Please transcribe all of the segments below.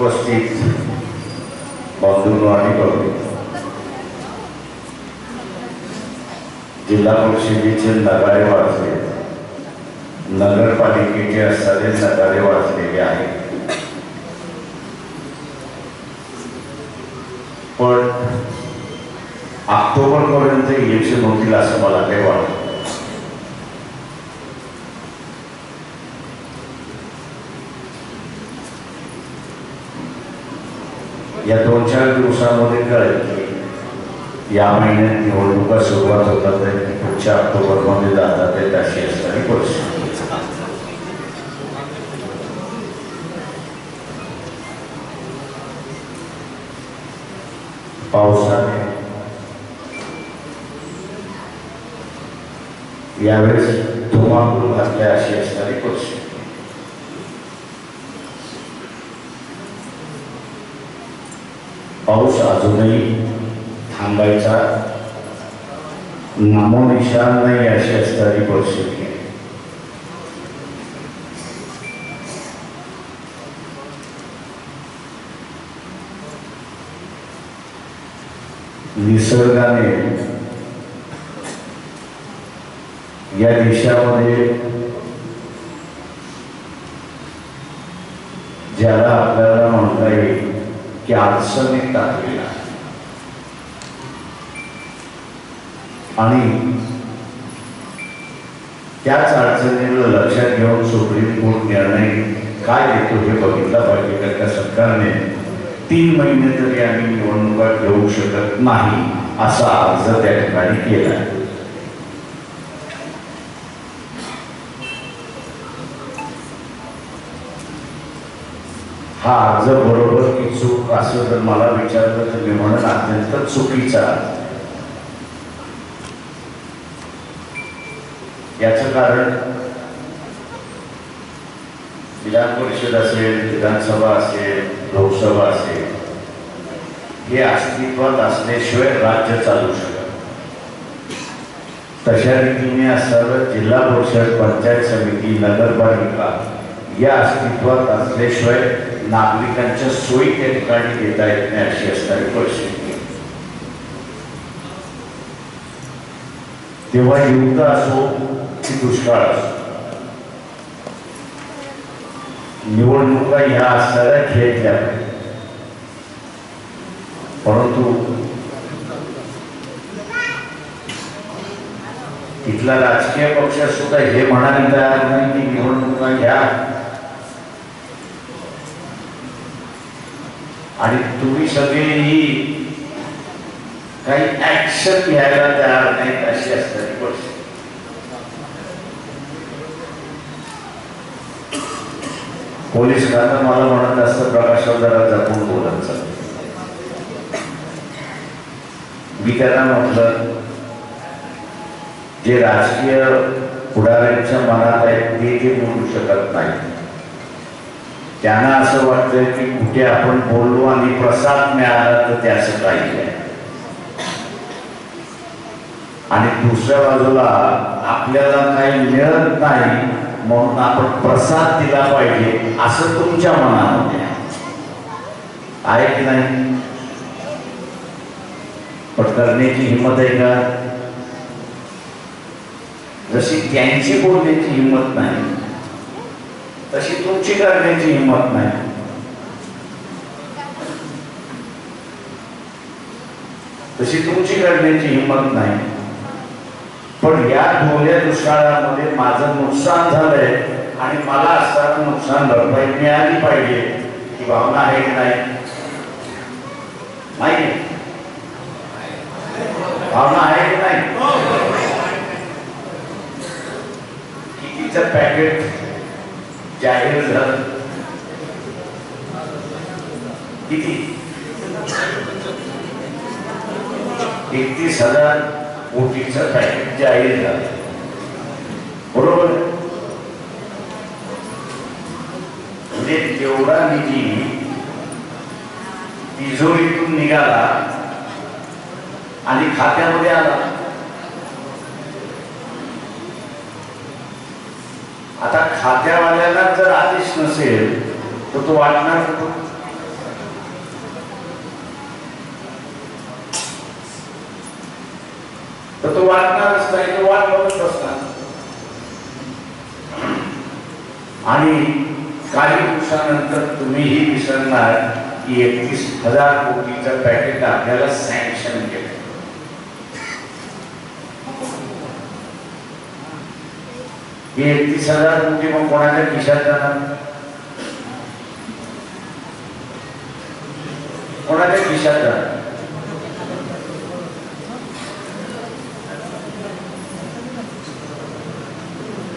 उपस्थित बंधूंनो आणि जिल्हा परिषदेचे नगारे वाजले. नगरपालिकेचे असणारे नगारे वाजलेले आहेत. पण ऑक्टोबर पर्यंत इलेक्शन होतील असं मला काही वाटत या दोन चार दिवसामध्ये कळेल की या महिन्यात निवडणुका सुरुवात होतात आणि पुढच्या ऑक्टोबरमध्ये जातात आहेत अशी असणारी परिस्थिती पावसाने यावेळेस धुमाकूळ घातल्या अशी असणारी परिस्थिती पाऊस अजूनही थांबायचा. नामोनिशान नाही अशी असणारी परिस्थिती आहे. निसर्गाने या देशामध्ये ज्याला आपल्याला म्हणता येईल की अडचणीत टाकलेला आहे. आणि त्याच अडचणीला लक्षात घेऊन सुप्रीम कोर्ट निर्णय काय देतो हे बघितलं पाहिजे कारण त्या सरकारने तीन महिने तरी आम्ही निवडणुका घेऊ शकत नाही असा अर्ज त्या ठिकाणी केला हा अर्ज बरोबर की चूक असं जर मला विचारलं तर मी म्हणून अत्यंत चुकीचा. याचं कारण विधान परिषद असेल विधानसभा असेल लोकसभा असेल हे अस्तित्वात असल्याशिवाय राज्य चालू शकत तशा रीतीने असणारं जिल्हा परिषद पंचायत समिती नगरपालिका या अस्तित्वात असल्याशिवाय नागरिकांच्या सोयी त्या ठिकाणी देता येत नाही अशी असणारी परिस्थिती. तेव्हा युद्ध असो की दुष्काळ असो निवडणुका ह्या असणाऱ्या खेळल्या परंतु तिथला राजकीय पक्ष सुद्धा हे म्हणायला तयार नाही की निवडणुका घ्या आणि तुम्ही सगळेही काही ऍक्शन घ्यायला तयार नाहीत अशी असणारी गोष्ट. पोलीस खातं मला म्हणत असतं प्रकाश जरा जपून बोलत मी त्यांना म्हटलं जे राजकीय पुढाऱ्यांच्या मनात आहेत ते ते बोलू शकत नाही त्यांना असं वाटतं की कुठे आपण बोललो आणि प्रसाद मिळाला तर त्याचं काही आहे आणि दुसऱ्या बाजूला आपल्याला काही मिळत नाही म्हणून आपण प्रसाद दिला पाहिजे असं तुमच्या मनामध्ये आहे. आहे की नाही? पण करण्याची हिंमत आहे का? जशी त्यांची बोलण्याची हिंमत नाही तशी तुमची करण्याची हिंमत नाही. तशी तुमची करण्याची हिंमत नाही. पण या ढोल्या दुष्काळामध्ये माझं नुकसान झालंय आणि मला असताना नुकसान भरपाई मिळाली पाहिजे ही भावना आहे की नाही? नाही. भावना आहे की नाही? कितीचं पॅकेट जाहीर झालं. किती? एकतीस हजार कोटीच पॅकेज जाहीर झालं. बरोबर? म्हणजे तेवढा निधी तिजोरीतून निघाला आणि खात्यामध्ये आला खात्यावाल्याला जर आदेश नसेल तर तो वाटणार तर तो वाटणारच नाही तो वाट बघत असणार. आणि काही दिवसानंतर तुम्हीही विसरणार की एकतीस हजार कोटीचं पॅकेट आपल्याला सँक्शन केलं. ही एकतीस हजार कोटी मग कोणाच्या खिशात जाणार कोणाच्या खिशात जाणार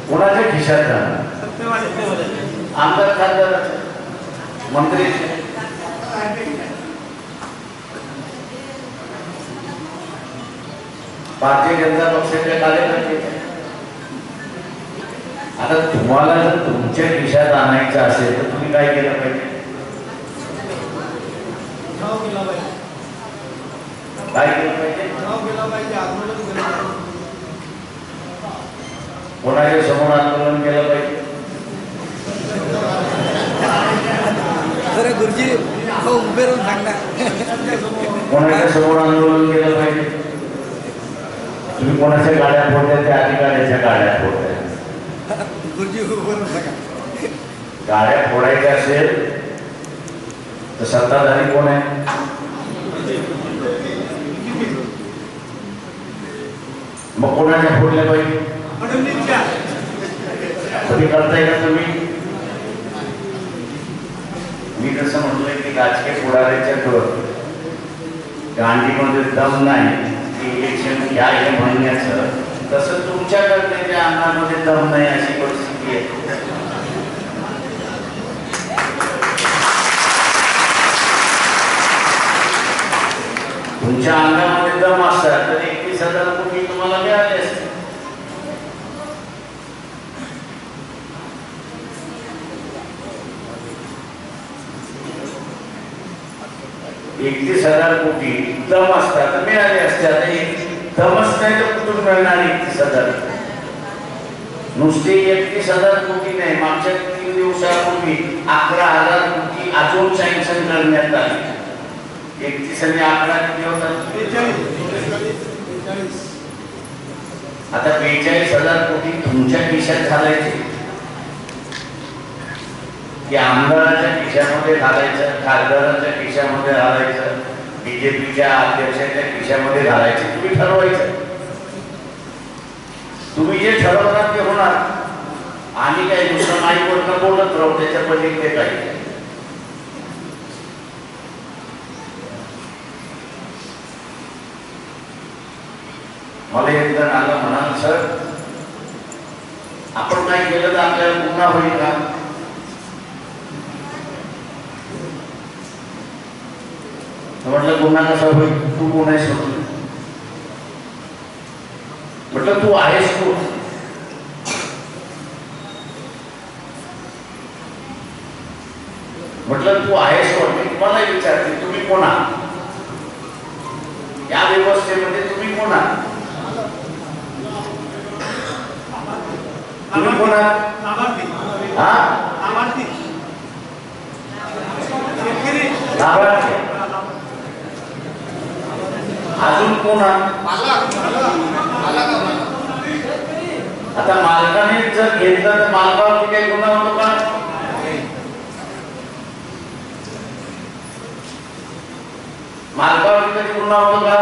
कोणाच्या खिशात जाणार आमदार खासदार मंत्री भारतीय जनता पक्षाचे कार्यकर्ते आता तुम्हाला जर तुमच्या खिशात आणायचं असेल तर तुम्ही काय केलं पाहिजे? काय केलं पाहिजे? कोणाच्या समोर आंदोलन केलं पाहिजे? अरे गुरुजी उभे राहून सांगणार. कोणाच्या समोर आंदोलन केलं पाहिजे? तुम्ही कोणाच्या गाड्या फोडल्या त्या अधिकाऱ्याच्या गाड्या फोडल्या गुरुजी उभे राहून सांगा गाड्या फोडायच्या असेल तर सत्ताधारी कोण आहे? मग कोणाच्या फोडल्या पाहिजे कधी करताय का तुम्ही? मी कसं म्हटलंय की राजकीय पुढाऱ्याच्या गांधीमध्ये दम नाही इलेक्शन घ्या हे म्हणण्याचं. तसं तुमच्या त्या अंगामध्ये दम नाही अशी परिस्थिती आहे. तुमच्या अंगामध्ये दम असतात तर एकवीस हजार कोटी तुम्हाला मिळाले असते एकतीस हजार कोटी दम असतात तर मिळाले असते आता एकतीस दमच नाही तर कुठून मिळणार एकतीस हजार? नुसते एकतीस हजार कोटी नाही मागच्या तीन दिवसापूर्वी अकरा हजार कोटी अजून सँक्शन करण्यात आले. एकतीस आणि अकरा किती होतात? आता बेचाळीस हजार कोटी तुमच्या खिशात घालायचे. की आमदाराच्या खिशामध्ये घालायचं खासदाराच्या खिशामध्ये घालायचं. बीजेपीच्या अध्यक्षांच्या खिशामध्ये घालायचं तुम्ही ठरवायचं. तुम्ही जे ठरवणार ते होणार. आणि काही दुसरं माईकवरनं बोलत राहू त्याच्या पलीकडे काही. मला एक जण आलं म्हणाल सर आपण काय केलं तर आपल्याला पुन्हा होईल का? म्हटलं पुन्हा कसं होईल? तू कोण आहेस म्हटलं? म्हटलं तू आहेस कोण? म्हटलं तू आहेस कोण? मी तुम्हाला विचारते तुम्ही कोण आहात? या व्यवस्थेमध्ये तुम्ही कोण आहात? तुम्ही कोण आहात? हा? लाभार्थी. अजून कोण आता मालकाने जर घेतलं तर मालकावरती काही गुन्हा होतो का? मालकावरती काही गुन्हा होतो का?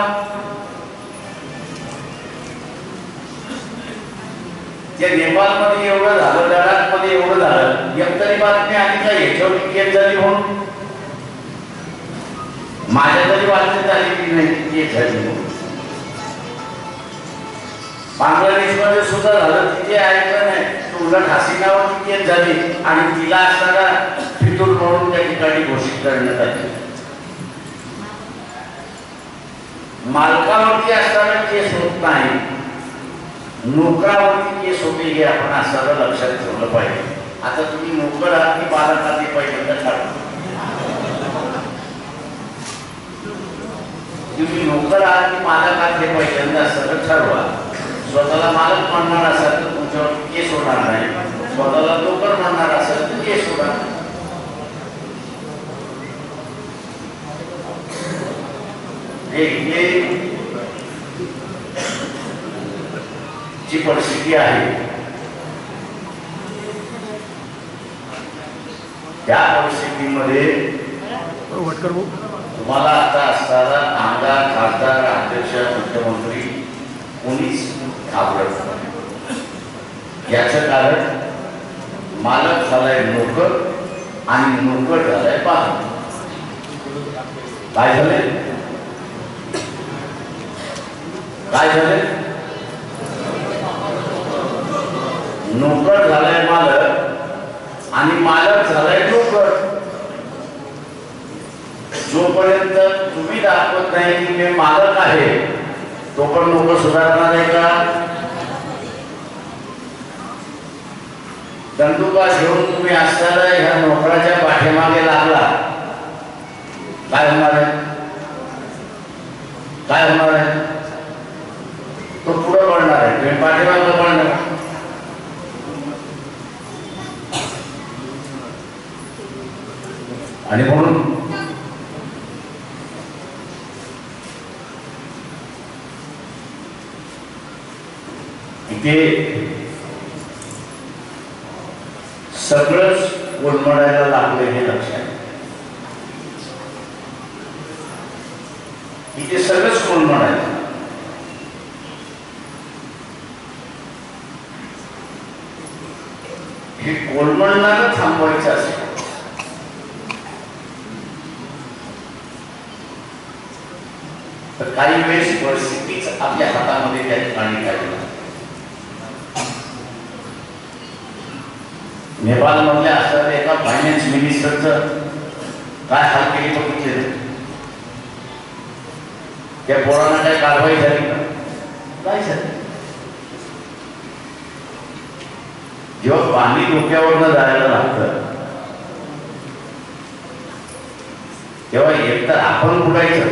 त्या नेपाळमध्ये एवढं झालं लडाखमध्ये एवढं झालं एक तरी बातमी आली का याच्यावर केस झाली म्हणून. माझ्या तरी वाचण्यात आली की नाही केस झाली. बांगलादेशमध्ये सुद्धा झालं तिथे ऐकलं नाही. उलट हसीनावर तिथे झाली आणि तिला असताना फितूर म्हणून त्या ठिकाणी घोषित करण्यात आली. मालकावरती असताना केस होत नाही. नोकरावरती केस होते हे आपण असताना लक्षात ठेवलं पाहिजे. आता तुम्ही नोकर आहात की बालक आहात हे पहिल्यांदा तुम्ही नोकर आहात की मालक आहात हे पहिल्यांदा सगळं ठरवा. स्वतःला मालक म्हणणार असाल तर तुमच्यावर केस होणार नाही स्वतःला नोकर म्हणणार असाल तर केस होणार. हे जी परिस्थिती आहे त्या परिस्थितीमध्ये वटकर भाऊ. तुम्हाला आता असताना आमदार खासदार अध्यक्ष मुख्यमंत्री कोणीच घाबरत नाही. याचं कारण मालक झालाय नोकर आणि नोकर झालाय पालक काय झाले काय झाले नोकर झालाय मालक आणि मालक झालाय नोकर. जोपर्यंत तुम्ही दाखवत नाही की मी मालक आहे तो पण नोकर सुधारणार आहे का? दंडुका घेऊन तुम्ही असताना ह्या नोकराच्या पाठीमागे लागला. काय होणार आहे? काय होणार आहे? तो पुढे पडणार आहे तुम्ही पाठीमागे पडणार. आणि म्हणून ते सगळंच कोलमडायला लागले हे लक्षात इथे सगळंच कोलमडायचं हे कोलमडणारं थांबवायचं असेल. तर काही वेळेस परिस्थितीच आपल्या हातामध्ये त्या ठिकाणी काढली नाही. नेपाळ मधल्या असणाऱ्या एका फायनान्स मिनिस्टरचं काय हाल केली बघितले? त्या पोरांना काय कारवाई झाली का काय झाली जेव्हा पाणी डोक्यावरनं जायला लागतं तेव्हा एकतर आपण बुडायचं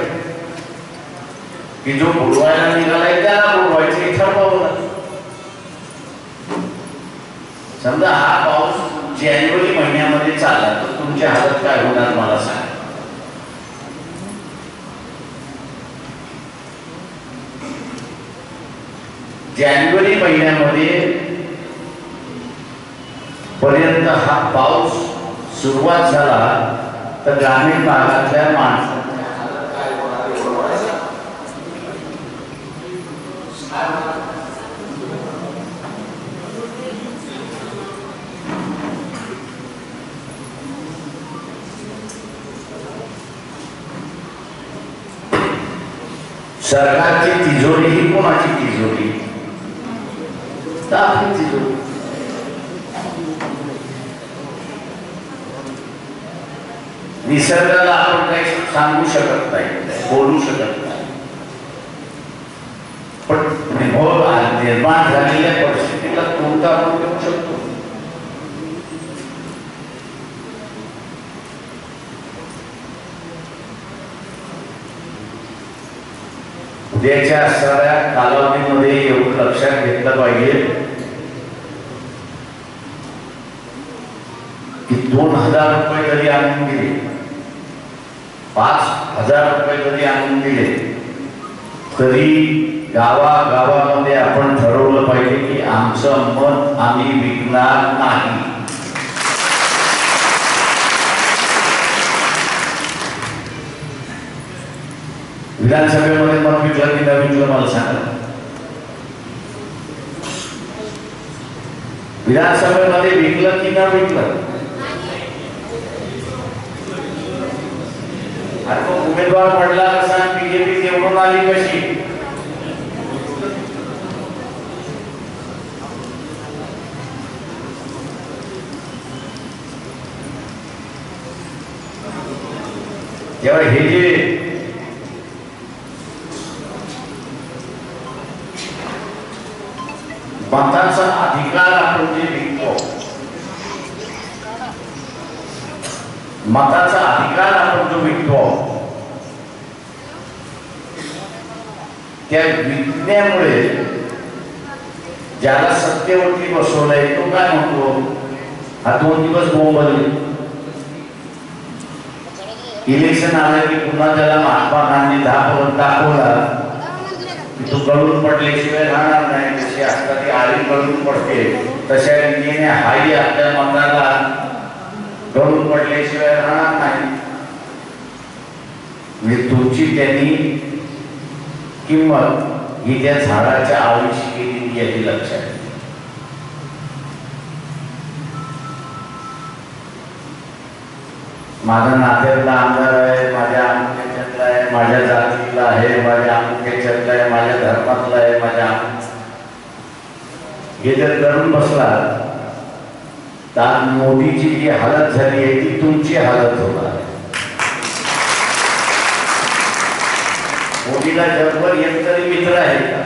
की जो बुडवायला निघालाय त्याला बुडवायचं हे ठरवावं लागतं समजा हा पाऊस जानेवारी महिन्यामध्ये चालला तर तुमची हालत काय होणार मला सांग. जानेवारी महिन्यामध्ये पर्यंत हा पाऊस सुरुवात झाला तर ग्रामीण भागातल्या माणसांच्या हालत काय होणार एवढं वाटतं. सरकारची तिजोरी ही कोणाची तिजोरी? आपली तिजोरी. निसर्गाला आपण काही सांगू शकत नाही बोलू शकत नाही. पण निर्माण झालेल्या परिस्थितीला कोणता आपण देऊ शकतो. उद्याच्या असणाऱ्या कालावधीमध्ये एवढं लक्षात घेतलं पाहिजे की दोन हजार रुपये तरी आणून दिले पाच हजार रुपये जरी आणून दिले तरी गावागावामध्ये आपण ठरवलं पाहिजे की आमचं मत आम्ही विकणार नाही. विधानसभेमध्ये मत विकलं की न विकलं मला सांगा विधानसभेमध्ये विकलं की न विकलं आणि मग उमेदवार पडला कसा बीजेपी निवडून आली कशी जेव्हा हे जे मताचा अधिकार आपण जे विकतो मताचा अधिकार आपण जो विकतो त्या विकण्यामुळे ज्याला सत्तेवरती बसवलंय तो काय म्हणतो? हा दोन दिवस बोंबलले इलेक्शन आलं की पुन्हा त्याला महात्मा गांधी दाखवून दाखवला की तू गळून पडल्याशिवाय राहणार नाही. जशी असतात ती आळी गळून पडते तशा रीतीने हाही आपल्या मताला गळून पडल्याशिवाय राहणार नाही. म्हणजे तुमची त्यांनी किंमत ही त्या झाडाच्या आवडीशी केलेली याची लक्षात माझ्या माझा नात्यातला आमदार आहे माझ्या अमुक्याच्यातला आहे माझ्या जातीतला आहे माझ्या अमुक्याच्यातला आहे माझ्या धर्मातला आहे माझ्या हे जर करून बसला तर मोदीची जी हालत झाली आहे ती तुमची हालत होणार मोदीला जगभर एक तरी मित्र आहे का?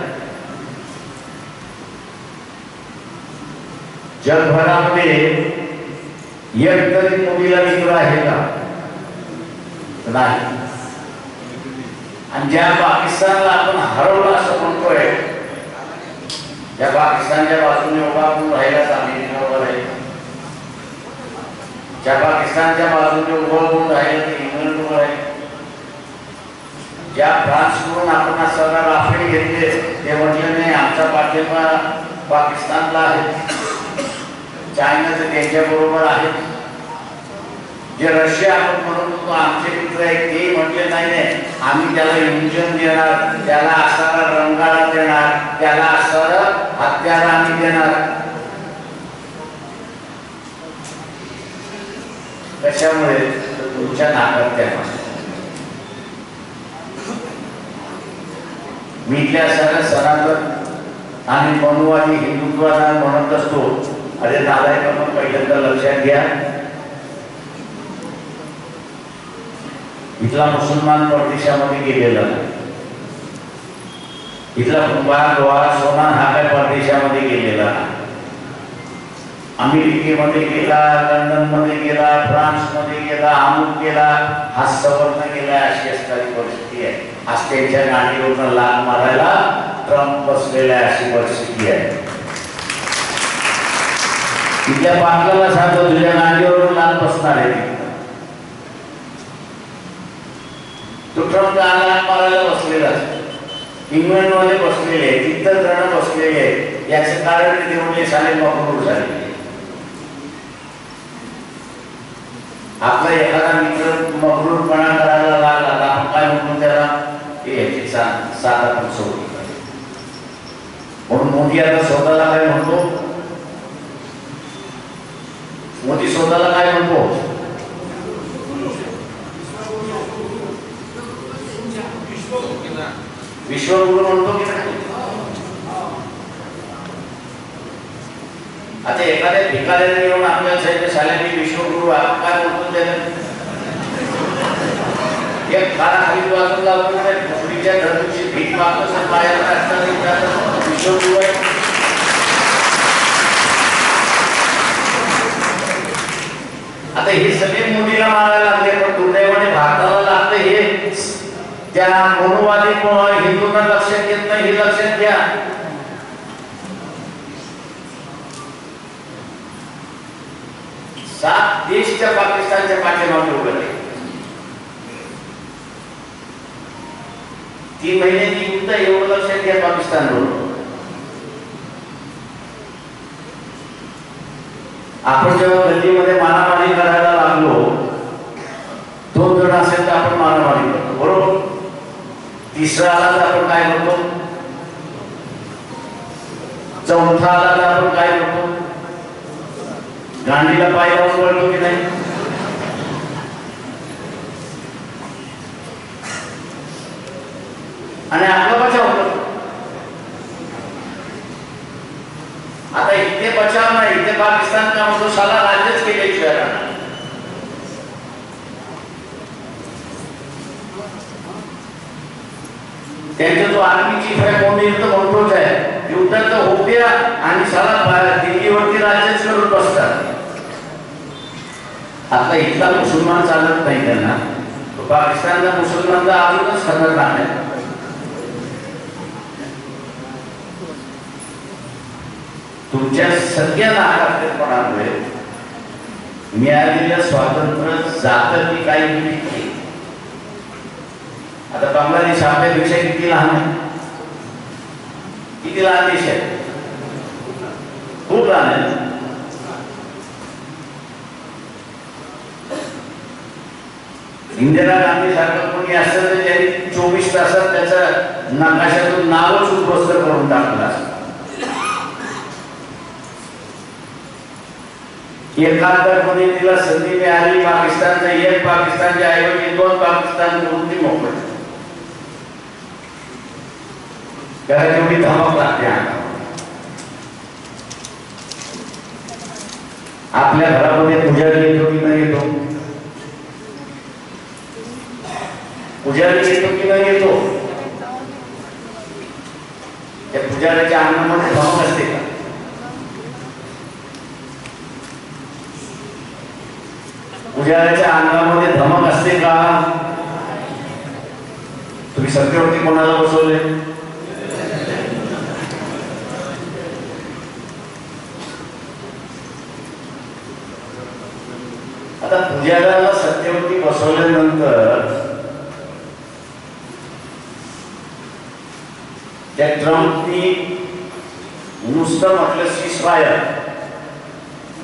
जगभरामध्ये एक तरी मोदीला मित्र आहे का? नाही. आणि ज्या पाकिस्तानला आपण हरवलं असं म्हणतोय त्या पाकिस्तानच्या बाजूने उभा आपण राहिला? चालली बरोबर आहे ज्या पाकिस्तानच्या बाजूने उभं होऊन राहिले ते इंग्लंड बरोबर आहे ज्या फ्रान्सकडून आपण सगळा राफेल घेतले ते म्हटले नाही आमचा पाठिंबा पाकिस्तानला आहे. चायनाचं त्यांच्या बरोबर आहे. जे रशिया आपण म्हणत होतो आमचे मित्र आहेत ते म्हटले नाही नाही आम्ही त्याला इंजन देणार त्याला असारा रंगाळा देणार त्याला असणारं हत्यारा आम्ही देणार. कशामुळे तुमच्या नाकात त्या मी इथल्या सगळ्या सनातन आणि मनुवादी हिंदुत्वाला म्हणत असतो. अरे नालायक आपण पहिल्यांदा लक्षात घ्या. इथला मुसलमान परदेशामध्ये गेलेला. नाही इथला कुंभार लोहार सोना हा काय परदेशामध्ये गेलेला. नाही अमेरिकेमध्ये गेला लंडनमध्ये गेला फ्रान्समध्ये गेला अमुक गेला हा सवर्ण गेला अशी असणारी परिस्थिती आहे. आज त्यांच्या गाडीवरनं लाग मारायला ट्रम्प बसलेला आहे अशी परिस्थिती आहे. तिथल्या पाटलाला सांगतो तुझ्या गाडीवरून लाल बसणार आहे. तो ट्रम्प लाग मारायला बसलेला? इंग्लंडमध्ये बसलेले आहे इतर जण बसलेले. आहे याचं कारण ते म्हणजे साले मकरूर झाले. आपला एखादा मित्र मगरूरपणा करायला लागला आपण काय म्हणतो त्याला? हे याची सा- सात आपण सोडली म्हणून मोदी आता स्वतःला काय म्हणतो? मोदी स्वतःला काय म्हणतो? विश्वगुरु म्हणतो की नाही आता एखाद्या भिकाऱ्याने येऊन आपल्याला सांगितलं शाळेत मी विश्वगुरु आहे काय बोलतो त्याने? एक खाना खाली वाचून लागून पुढीच्या धर्मीची भीक मागतो सर पायाला असताना विश्वगुरु आहे. आता हे सगळे मुलीला मारायला लागले पण दुर्दैवाने भारताला लागतं हे. त्या मोनुवादी हिंदूंना लक्षात घेत नाही हे लक्षात घ्या. देशच्या पाकिस्तानच्या पाठीमागे उघडले तीन महिन्यांची युद्ध एवढं लक्षात घ्या पाकिस्तान बरोबर आपण जेव्हा गल्लीमध्ये मारामारी करायला लागलो दोन जण असेल तर आपण मारामारी करतो बरोबर? तिसरा आला तर आपण काय करतो चौथा आला तर आपण काय करतो गांडीला पाय लावून वळतो की नाही? आणि आपला बचाव करतो. आता इथे बचाव नाही इथे पाकिस्तान का म्हणतो साला राज्यच केले राहणार त्यांचा जो आर्मी चीफ आहे कोणी तर म्हणतोच आहे युद्धात तर आणि साला दिल्लीवरती राज्यच करून बसतात. आता इथला मुसलमान चालत नाही त्यांना. पाकिस्तानला मुसलमान तर अजूनच खरं आहे. तुमच्या सगळ्या नाकातपणामुळे मिळालेलं स्वातंत्र्य जातं की काही मिळते आता बांगलादेश आपल्यापेक्षा किती लहान आहे? किती लहान देश आहे? खूप लहान आहे. इंदिरा गांधी सारखं कोणी असतं तर त्यांनी चोवीस तासात त्याचं नकाशातून नावच उद्ध्वस्त करून टाकलं असतं. एकाहत्तर कोणी तिला संधी मिळाली पाकिस्तानचा एक पाकिस्तानच्या ऐवजी दोन पाकिस्तान करून ती मोकळ? त्याला तेवढी धमक लागते आपल्या घरामध्ये पूजा येतो की नाही येतो पुजारी तो की येतो? त्या पुजाऱ्याच्या अन्नामध्ये धमक असते का? पुजाऱ्याच्या अंगामध्ये धमक असते का? तुम्ही सत्तेवरती कोणाला बसवले? आता पुजाऱ्याला सत्तेवरती बसवल्यानंतर त्या ट्रम्पनी नुसतं म्हटलं सीस फायर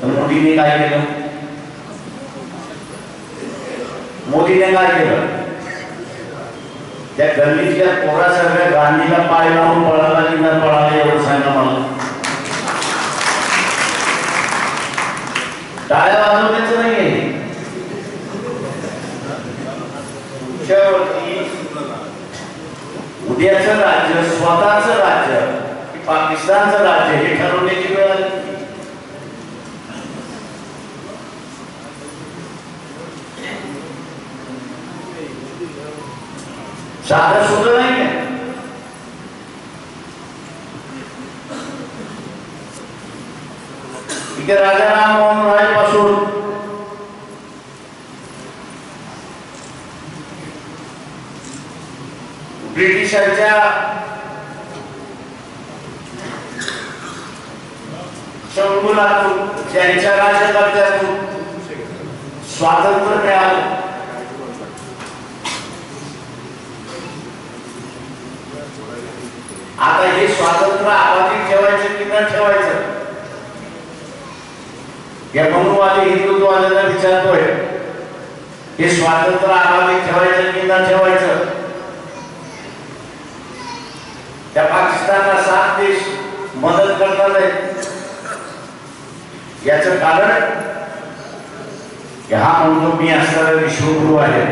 तर मोदीने काय केलं? मोदीने काय केलं? त्या गल्लीतल्या सगळ्या गांधीला पाय लावून पळाला की न पळाला एवढं सांगा मला. टाळ्या वाजवण्याचं नाहीये. उद्याचं राज्य स्वतःचं राज्य पाकिस्तानचं राज्य हे ठरवण्याची वेळ आली साधं सुद्धा नाही आहे राजा राजा राममोहन राय देशाच्या ब्रिटिशांच्या संकुलातून त्यांच्या राज्यकर्त्यातून स्वातंत्र्य मिळालं. आता हे स्वातंत्र्य आबाधित ठेवायचं की न ठेवायचं? या मनुवादी हिंदुत्ववाद्यांना विचारतोय हे स्वातंत्र्य आबाधित ठेवायचं की न ठेवायचं? त्या पाकिस्तानला सात देश मदत करतात याच याचं कारण हा म्हणतो मी असणारा विश्वगुरु आहे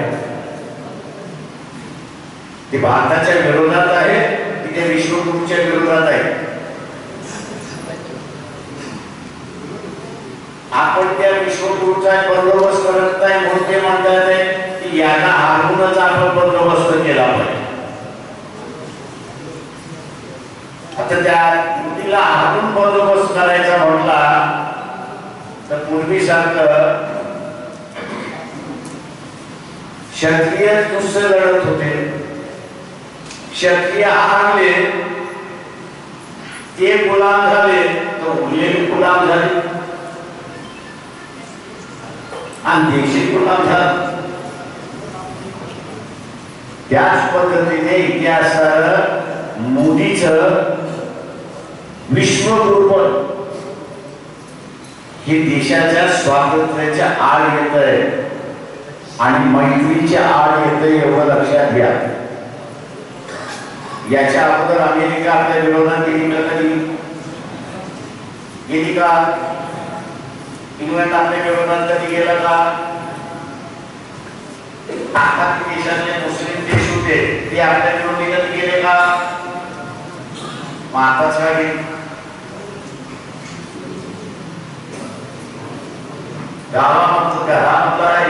ते भारताच्या विरोधात आहे की ते विश्वगुरूच्या विरोधात आहे आपण त्या विश्वगुरूचा बंदोबस्त करत नाही म्हणून ते म्हणतात की यांना हारूनच आपण बंदोबस्त केला पाहिजे. आता त्या मुलीला हारून बंदोबस्त करायचा म्हटला तर पूर्वीसारखं क्षत्रिय नुसते लढत होते. क्षत्रिय हारले ते गुलाम झाले तर उरलेले गुलाम झाले. आणि देशी गुलाम झाले. त्याच पद्धतीने इतिहासात मोदीचं विश्वगुरुपण हे देशाच्या स्वातंत्र्याच्या आड येत आहे आणि मैत्रीच्या आड येत एवढं लक्षात घ्या. याच्या अगोदर अमेरिका आपल्या विरोधात गेली का कधी? गेली का? इंग्लंड आपल्या विरोधात कधी गेला का? आता देशातले मुस्लिम देश होते ते आपल्या विरोधी कधी गेले का? मग आताच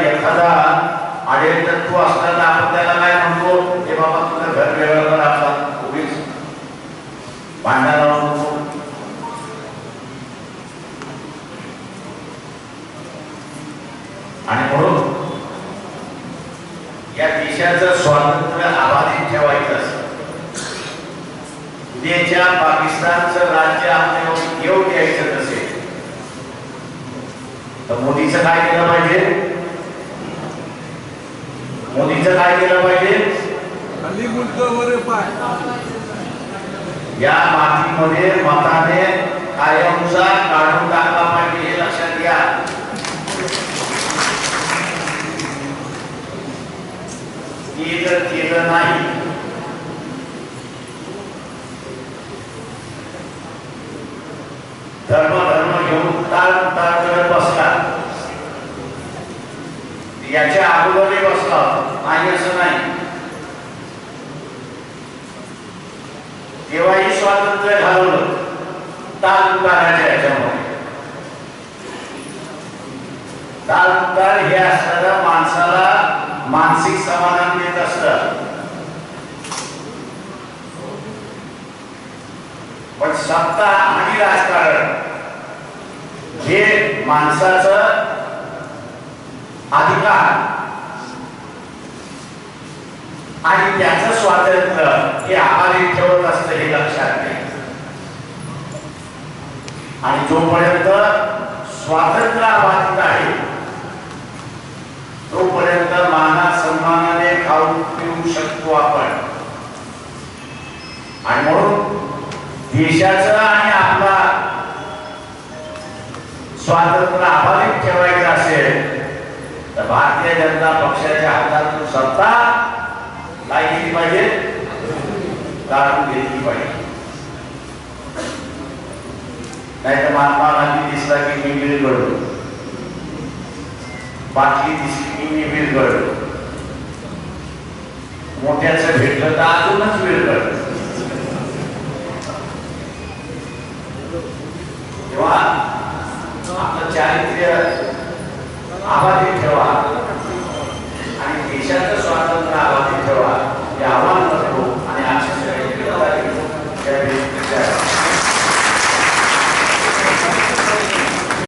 एखादा आडेल तत्व असताना आपण त्याला काय म्हणतो? हे बाबा तुझं घर वेळेवर कर आपला भांडण आणि म्हणून या देशाचं स्वातंत्र्य अबाधित ठेवायचं असतं. उद्याच्या पाकिस्तानचं राज्य आपल्यावर येऊ द्यायचं मोदीचं काय केलं पाहिजे? मोदीचं काय केलं पाहिजे? या मातीमध्ये मताने कायमचा काढून टाकला पाहिजे हे लक्षात घ्या. ते जर केलं नाही. धर्म धर्म घेऊन ताल ताल करत बसला याच्या अगोदरही बसतात नाही असं नाही. तेव्हाही स्वातंत्र्य घालवलं. ताल उताराच्या याच्यामध्ये ताल हे असताना माणसाला मानसिक समाधान देत असतात पण सत्ता आणि राजकारण हे माणसाचं अधिकार. आणि त्याचं स्वातंत्र्य हे आभारी ठेवत असतं हे लक्षात घ्या आणि जोपर्यंत स्वातंत्र्य बाधित आहे तोपर्यंत माना सन्मानाने खाऊन पिऊ शकतो आपण. आणि म्हणून देशाचं आणि आपला स्वातंत्र्य अबाधित ठेवायचं असेल तर भारतीय जनता पक्षाच्या हातातून सत्ता काय केली पाहिजे काढून घेतली पाहिजे. नाही तर महात्मा गांधी दिसला की मी विरघळलो. बाटली दिसली की मी विरघळलो. मोठ्याचं भेटलं तर अजूनच विरघळलं. तेव्हा आपलं चारित्र्य आबाधित ठेवा. आणि देशाचं स्वातंत्र्य आबाधित ठेवा. या आव्हानाला